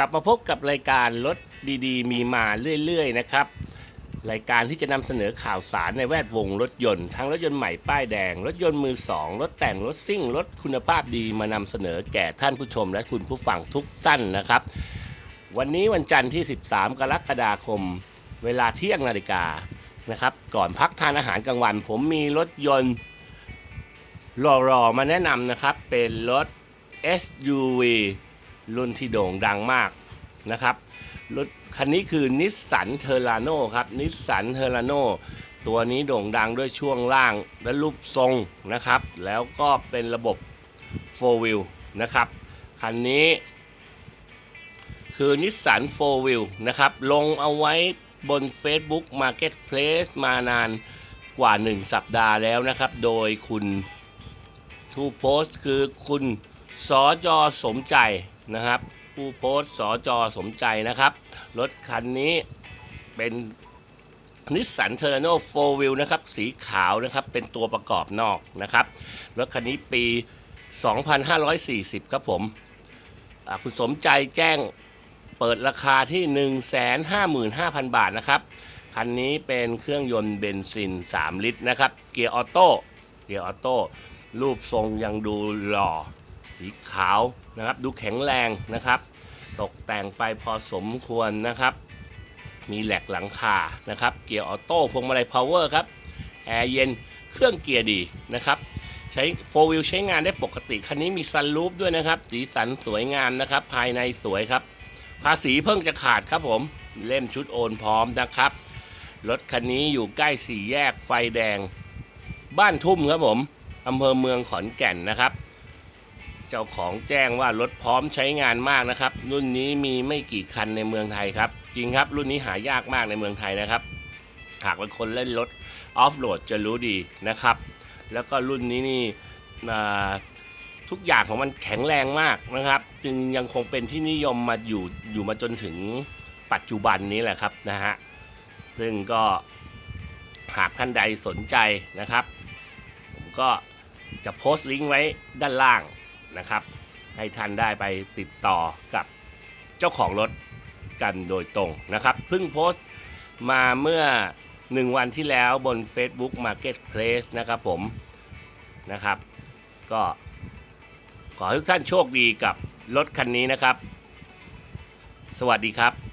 กลับมาพบกับรายการรถดีๆ มีมาเรื่อยๆนะครับ รายการที่จะนำเสนอข่าวสารในแวดวงรถยนต์ทั้งรถยนต์ใหม่ป้ายแดง รถยนต์มือสองรถแต่งรถซิ่งรถคุณภาพดีมานำเสนอแก่ท่านผู้ชมและคุณผู้ฟังทุกท่านนะครับ วันนี้วันจันทร์ที่ 13 กรกฎาคม เวลาเที่ยงนาฬิกานะครับ ก่อนพักทานอาหารกลางวัน ผมมีรถยนต์รอๆมาแนะนำนะครับเป็นรถ SUV รุ่นที่โด่งดังมากนะครับรถคันนี้คือนิสสันเทอร์ a าโนครับนิสสันเทอร์ a าโนตัวนี้โด่งดังด้วยช่วงล่างและรูปทรงนะครับ แล้วก็เป็นระบบ 4 wheel นะครับ คันนี้ คือนิสสัน4 wheel นะครับ ลงเอาไว้บน Facebook Marketplace มานานกว่า 1 สัปดาห์แล้วนะครับ โดยคุณทูโพสต์คือคุณสอจอสมใจ นะครับ ผู้โพสต์สอจอสมใจนะครับ รถคันนี้เป็นนิสสันเทอร์โนโฟวิลนะครับ สีขาวนะครับ เป็นตัวประกอบนอกนะครับ รถคันนี้ปี 2540 ครับผมคุณสมใจแจ้งเปิดราคาที่ 155,000 บาทนะครับ คันนี้เป็นเครื่องยนต์เบนซิน 3 ลิตรนะครับ เกียร์ออโต้ เกียร์ออโต้ รูปทรงยังดูหล่อ สีขาวนะครับ ดูแข็งแรงนะครับ ตกแต่งไปพอสมควรนะครับ มีแหลกหลังคานะครับ เกียร์ออโต้พวงมาลัยพาวเวอร์ครับ แอร์เย็น เครื่องเกียร์ดีนะครับใช้โฟวิลใช้งานได้ปกติ คันนี้มีซันรูฟด้วยนะครับ สีสันสวยงามนะครับ ภายในสวยครับ ภาษีเพิ่งจะขาดครับผม เล่มชุดโอนพร้อมนะครับ รถคันนี้อยู่ใกล้สี่แยกไฟแดง บ้านทุ่มครับผมอำเภอเมืองขอนแก่นนะครับ เจ้าของแจ้งว่ารถพร้อมใช้งานมากนะครับ รุ่นนี้มีไม่กี่คันในเมืองไทยครับ จริงครับรุ่นนี้หายากมากในเมืองไทยนะครับ หากเป็นคนเล่นรถออฟโรดจะรู้ดีนะครับ แล้วก็รุ่นนี้นี่ทุกอย่างของมันแข็งแรงมากนะครับ จึงยังคงเป็นที่นิยมมาอยู่อยู่มาจนถึงปัจจุบันนี้แหละครับนะฮะซึ่งก็หากท่านใดสนใจนะครับ ผมก็จะโพสต์ลิงก์ไว้ด้านล่าง นะครับ ให้ท่านได้ไปติดต่อกับเจ้าของรถกันโดยตรงนะครับ เพิ่งโพสต์มาเมื่อ 1 วันที่แล้วบน Facebook Marketplace นะครับผมนะครับ ก็ขอให้ทุกท่านโชคดีกับรถคันนี้นะครับ สวัสดีครับ